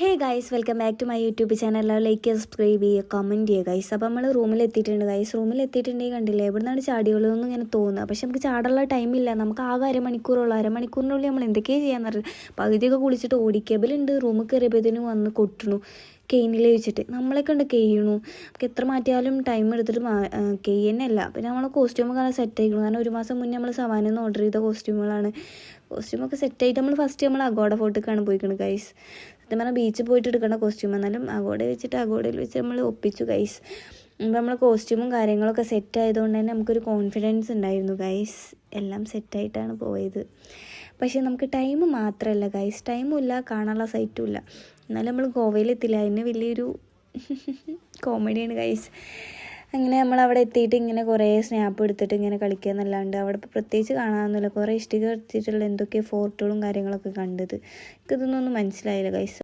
Hey guys welcome back to my YouTube channel like subscribe ചെയ്യുക comment ചെയ്യുക guys അപ്പോൾ നമ്മൾ റൂമിൽ എത്തിയിട്ടുണ്ട് ഗൈസ് റൂമിൽ എത്തിയിട്ടുണ്ടെങ്കിൽ കണ്ടില്ലേ എവിടെ നിന്നാണ് ചാടിയുള്ളതെന്ന് ഇങ്ങനെ തോന്നുക. പക്ഷെ നമുക്ക് ചാടാനുള്ള ടൈമില്ല നമുക്ക് ആകെ അരമണിക്കൂറുള്ള. അരമണിക്കൂറിനുള്ളിൽ നമ്മൾ എന്തൊക്കെയാണ് ചെയ്യാന്ന് അറിയില്ല. പകുതിയൊക്കെ കുളിച്ചിട്ട് ഓടിക്കേബിളുണ്ട് റൂമിൽ കയറിയപ്പോഴത്തേനും വന്ന് കൊട്ടണു കെയിനിൽ വെച്ചിട്ട് നമ്മളെ കണ്ട് കെയ്യണു. നമുക്ക് എത്ര മാറ്റിയാലും ടൈം എടുത്തിട്ട് കെയ്യ തന്നെ പിന്നെ നമ്മൾ കോസ്റ്റ്യൂമൊക്കെ നല്ല സെറ്റ് ആയിക്കണം. കാരണം ഒരു മാസം മുന്നേ നമ്മൾ സവാനിൽ നിന്ന് ഓർഡർ ചെയ്ത കോസ്റ്റ്യൂമുകളാണ് കോസ്റ്റ്യൂമൊക്കെ സെറ്റ് ആയിട്ട് നമ്മൾ ഫസ്റ്റ് നമ്മൾ അഗോഡ ഫോട്ടോക്കാണ് പോയിക്കണത് ഗൈസ് സത്യം പറഞ്ഞാൽ ബീച്ചിൽ പോയിട്ട് എടുക്കേണ്ട കോസ്റ്റ്യൂം എന്നാലും അഗോഡ വെച്ചിട്ട് അഗോഡയിൽ വെച്ച് നമ്മൾ ഒപ്പിച്ചു ഗൈസ് നമ്മൾ കോസ്റ്റ്യൂമും കാര്യങ്ങളൊക്കെ സെറ്റ് ആയതുകൊണ്ട് തന്നെ നമുക്കൊരു കോൺഫിഡൻസ് ഉണ്ടായിരുന്നു ഗൈസ് എല്ലാം സെറ്റായിട്ടാണ് പോയത്. പക്ഷേ നമുക്ക് ടൈം മാത്രമല്ല ഗൈസ് ടൈമും ഇല്ല കാണാനുള്ള സൈറ്റും ഇല്ല. എന്നാലും നമ്മൾ ഗോവയിലെത്തില്ല. അതിന് വലിയൊരു കോമഡിയാണ് ഗൈസ് അങ്ങനെ നമ്മൾ അവിടെ എത്തിയിട്ട് ഇങ്ങനെ കുറേ സ്നാപ്പ് എടുത്തിട്ട് ഇങ്ങനെ കളിക്കുക എന്നല്ലാണ്ട് അവിടെ ഇപ്പോൾ പ്രത്യേകിച്ച് കാണാമെന്നില്ല കുറേ ഇഷ്ടിക എടുത്തിട്ടുള്ള എന്തൊക്കെ ഫോട്ടോകളും കാര്യങ്ങളൊക്കെ കണ്ടത്. എനിക്കിതൊന്നും ഒന്നും മനസ്സിലായില്ല ഗൈസ്